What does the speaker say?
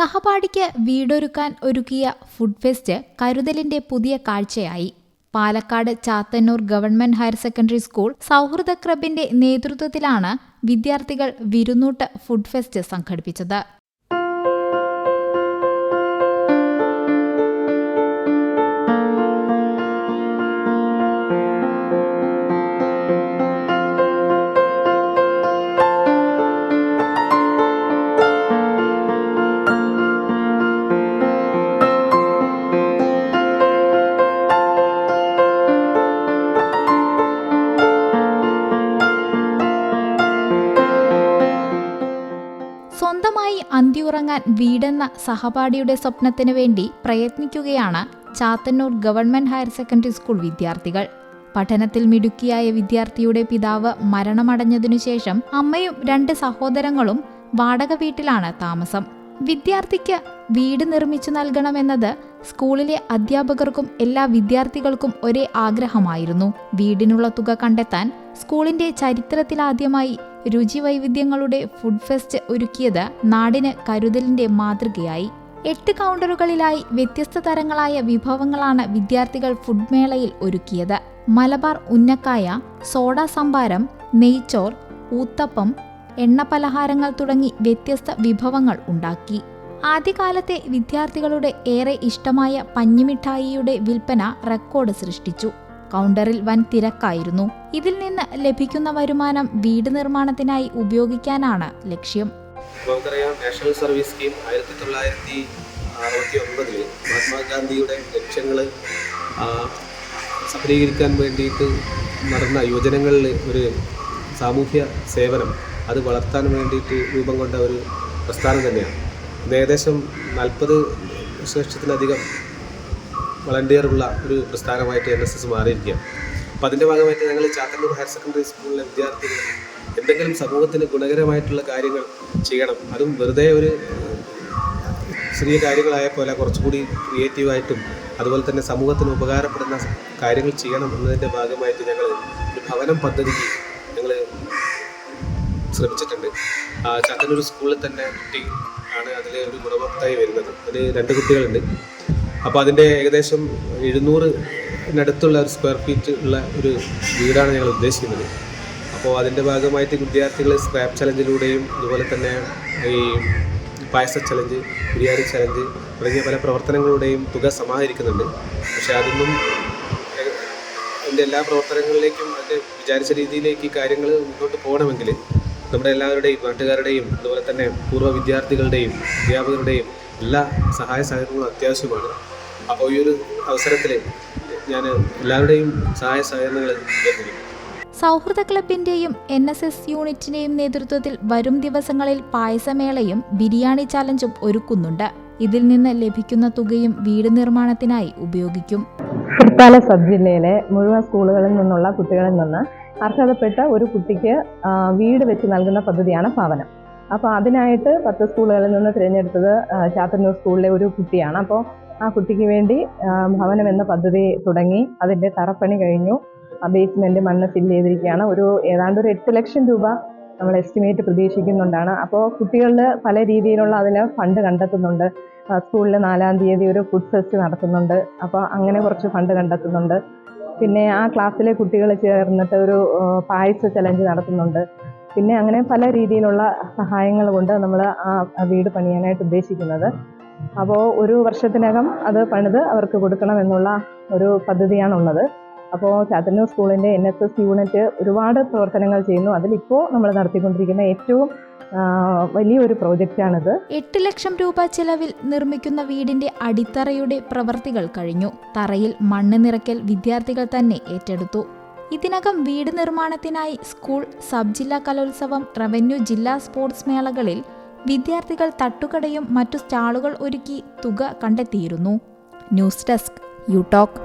സഹപാഠിക്ക് വീടൊരുക്കാൻ ഒരുക്കിയ food fest കരുതലിന്റെ പുതിയ കാഴ്ചയായി. Palakkad Chathannur government higher secondary school സൗഹൃദ ക്ലബിന്റെ നേതൃത്വത്തിലാണ് വിദ്യാർത്ഥികൾ വിരുന്നൂട്ട് ഫുഡ് ഫെസ്റ്റ് സംഘടിപ്പിച്ചത്. അന്തിയുറങ്ങാൻ വീടെന്ന സഹപാഠിയുടെ സ്വപ്നത്തിനു വേണ്ടി പ്രയത്നിക്കുകയാണ് Chathannur government higher secondary school വിദ്യാർത്ഥികൾ. പഠനത്തിൽ മിടുക്കിയായ വിദ്യാർത്ഥിയുടെ പിതാവ് മരണമടഞ്ഞതിനു ശേഷം അമ്മയും രണ്ട് സഹോദരങ്ങളും വാടക വീട്ടിലാണ് താമസം. വിദ്യാർത്ഥിക്ക് വീട് നിർമ്മിച്ചു നൽകണമെന്നത് സ്കൂളിലെ അധ്യാപകർക്കും എല്ലാ വിദ്യാർത്ഥികൾക്കും ഒരേ ആഗ്രഹമായിരുന്നു. വീടിനുള്ള തുക കണ്ടെത്താൻ സ്കൂളിന്റെ ചരിത്രത്തിലാദ്യമായി രുചിവൈവിധ്യങ്ങളുടെ ഫുഡ് ഫെസ്റ്റ് ഒരുക്കിയത് നാടിന് കരുതലിന്റെ മാതൃകയായി. എട്ട് കൗണ്ടറുകളിലായി വ്യത്യസ്ത തരങ്ങളായ വിഭവങ്ങളാണ് വിദ്യാർത്ഥികൾ ഫുഡ് മേളയിൽ ഒരുക്കിയത്. മലബാർ ഉന്നക്കായ സോഡ സംഭാരം നെയ്ച്ചോർ ഊത്തപ്പം എണ്ണപലഹാരങ്ങൾ തുടങ്ങി വ്യത്യസ്ത വിഭവങ്ങൾ ഉണ്ടാക്കി. ആദ്യകാലത്തെ വിദ്യാർത്ഥികളുടെ ഏറെ ഇഷ്ടമായ പഞ്ഞിമിഠായിയുടെ വിൽപ്പന റെക്കോർഡ് സൃഷ്ടിച്ചു. കൗണ്ടറിൽ വൻ തിരക്കായിരുന്നു. ഇതിൽ നിന്ന് ലഭിക്കുന്ന വരുമാനം വീട് നിർമ്മാണത്തിനായി ഉപയോഗിക്കാനാണ് ലക്ഷ്യം. നമുക്കറിയാം നാഷണൽ സർവീസ് സ്കീം ആയിരത്തി തൊള്ളായിരത്തി അറുപത്തി ഒൻപതിൽ മഹാത്മാഗാന്ധിയുടെ ലക്ഷ്യങ്ങൾ സഫലീകരിക്കാൻ വേണ്ടിയിട്ട് നടന്ന യുവജനങ്ങളിൽ ഒരു സാമൂഹ്യ സേവനം അത് വളർത്താൻ വേണ്ടിയിട്ട് രൂപം കൊണ്ട ഒരു പ്രസ്ഥാനം തന്നെയാണ്. ഏകദേശം നാൽപ്പത് ലക്ഷത്തിലധികം വളണ്ടിയറുള്ള ഒരു പ്രസ്ഥാനമായിട്ട് എൻ എസ് എസ് മാറിയിരിക്കുകയാണ്. അപ്പം അതിന്റെ ഭാഗമായിട്ട് ഞങ്ങൾ ചാത്തന്നൂർ ഹയർ സെക്കൻഡറി സ്കൂളിലെ വിദ്യാർത്ഥികൾ എന്തെങ്കിലും സമൂഹത്തിന് ഗുണകരമായിട്ടുള്ള കാര്യങ്ങൾ ചെയ്യണം. അതും വെറുതെ ഒരു ചെറിയ കാര്യങ്ങളായ പോലെ കുറച്ചുകൂടി ക്രിയേറ്റീവായിട്ടും അതുപോലെ തന്നെ സമൂഹത്തിന് ഉപകാരപ്പെടുന്ന കാര്യങ്ങൾ ചെയ്യണം എന്നതിന്റെ ഭാഗമായിട്ട് ഞങ്ങൾ ഒരു ഭവനം പദ്ധതിക്ക് ഞങ്ങൾ ശ്രമിച്ചിട്ടുണ്ട്. ചാത്തന്നൂർ സ്കൂളിൽ തന്നെ കുട്ടി ആണ് അതിൽ ഒരു ഗുണഭോക്തായി വരുന്നത്. അതിൽ രണ്ട് കുട്ടികളുണ്ട്. അപ്പോൾ അതിന്റെ ഏകദേശം എഴുന്നൂറിനടുത്തുള്ള ഒരു സ്ക്വയർ ഫീറ്റ് ഉള്ള ഒരു വീടാണ് ഞങ്ങൾ ഉദ്ദേശിക്കുന്നത്. അപ്പോൾ അതിന്റെ ഭാഗമായിട്ട് വിദ്യാർത്ഥികൾ സ്ക്രാപ്പ് ചലഞ്ചിലൂടെയും അതുപോലെ തന്നെ ഈ പായസ ചലഞ്ച് ബിരിയാണി ചലഞ്ച് തുടങ്ങിയ പല പ്രവർത്തനങ്ങളുടെയും തുക സമാഹരിക്കുന്നുണ്ട്. പക്ഷേ അതൊന്നും അതിന്റെ എല്ലാ പ്രവർത്തനങ്ങളിലേക്കും അതിന്റെ വിചാരിച്ച രീതിയിലേക്ക് ഈ കാര്യങ്ങൾ മുന്നോട്ട് പോകണമെങ്കിൽ നമ്മുടെ എല്ലാവരുടെയും നാട്ടുകാരുടെയും അതുപോലെ തന്നെ പൂർവ വിദ്യാർത്ഥികളുടെയും അധ്യാപകരുടെയും എല്ലാ സഹായ സഹകരണങ്ങളും അത്യാവശ്യമാണ്. അപ്പോൾ ഈ ഒരു അവസരത്തിൽ ഞാൻ എല്ലാവരുടെയും സഹായ സഹകരണങ്ങൾ സൗഹൃദ ക്ലബിന്റെയും എൻ എസ് എസ് യൂണിറ്റിന്റെയും നേതൃത്വത്തിൽ വരും ദിവസങ്ങളിൽ പായസമേളയും ബിരിയാണി ചലഞ്ചും ഒരുക്കുന്നുണ്ട്. ഇതിൽ നിന്ന് ലഭിക്കുന്ന തുകയും വീട് നിർമ്മാണത്തിനായി ഉപയോഗിക്കും. തൃത്താല സബ് ജില്ലയിലെ മുഴുവൻ സ്കൂളുകളിൽ നിന്നുള്ള കുട്ടികളിൽ നിന്ന് അർഹതപ്പെട്ട ഒരു കുട്ടിക്ക് വീട് വെച്ച് നൽകുന്ന പദ്ധതിയാണ് ഭവനം. അപ്പോൾ അതിനായിട്ട് പത്ത് സ്കൂളുകളിൽ നിന്ന് തിരഞ്ഞെടുത്തത് ചാത്തന്നൂർ സ്കൂളിലെ ഒരു കുട്ടിയാണ്. അപ്പോൾ ആ കുട്ടിക്ക് വേണ്ടി ഭവനം എന്ന പദ്ധതി തുടങ്ങി. അതിന്റെ തറപ്പണി കഴിഞ്ഞു. ആ ബേസ്മെന്റ് മണ്ണ് ഫില്ല് ചെയ്തിരിക്കുകയാണ്. ഒരു ഏതാണ്ട് ഒരു എട്ട് ലക്ഷം രൂപ നമ്മൾ എസ്റ്റിമേറ്റ് പ്രതീക്ഷിക്കുന്നുണ്ടാണ്. അപ്പോൾ കുട്ടികളിൽ പല രീതിയിലുള്ള അതിന് ഫണ്ട് കണ്ടെത്തുന്നുണ്ട്. സ്കൂളിൽ നാലാം തീയതി ഒരു ഫുഡ് ഫെസ്റ്റ് നടത്തുന്നുണ്ട്. അപ്പോൾ അങ്ങനെ കുറച്ച് ഫണ്ട് കണ്ടെത്തുന്നുണ്ട്. പിന്നെ ആ ക്ലാസ്സിലെ കുട്ടികൾ ചേർന്നിട്ട് ഒരു പായസ ചലഞ്ച് നടത്തുന്നുണ്ട്. പിന്നെ അങ്ങനെ പല രീതിയിലുള്ള സഹായങ്ങൾ കൊണ്ട് നമ്മൾ ആ വീട് പണിയാനായിട്ട് ഉദ്ദേശിക്കുന്നത്. അപ്പോൾ ഒരു വർഷത്തിനകം അത് പണിത് അവർക്ക് കൊടുക്കണമെന്നുള്ള ഒരു പദ്ധതിയാണുള്ളത്. അപ്പോൾ ചാത്തന്നൂർ സ്കൂളിന്റെ എൻ എസ് എസ് യൂണിറ്റ് ഒരുപാട് പ്രവർത്തനങ്ങൾ ചെയ്യുന്നു. അതിലിപ്പോൾ നമ്മൾ നടത്തിക്കൊണ്ടിരിക്കുന്ന ഏറ്റവും വലിയൊരു പ്രോജക്റ്റാണിത്. എട്ട് ലക്ഷം രൂപ ചെലവിൽ നിർമ്മിക്കുന്ന വീടിന്റെ അടിത്തറയുടെ പ്രവർത്തികൾ കഴിഞ്ഞു. തറയിൽ മണ്ണ് നിറയ്ക്കൽ വിദ്യാർത്ഥികൾ തന്നെ ഏറ്റെടുത്തു. ഇതിനകം വീട് നിർമ്മാണത്തിനായി സ്കൂൾ സബ് ജില്ലാ കലോത്സവം റവന്യൂ ജില്ലാ സ്പോർട്സ് മേളകളിൽ വിദ്യാർത്ഥികൾ തട്ടുകടയും മറ്റു സ്റ്റാളുകൾ ഒരുക്കി തുക കണ്ടെത്തിയിരുന്നു. News desk you talk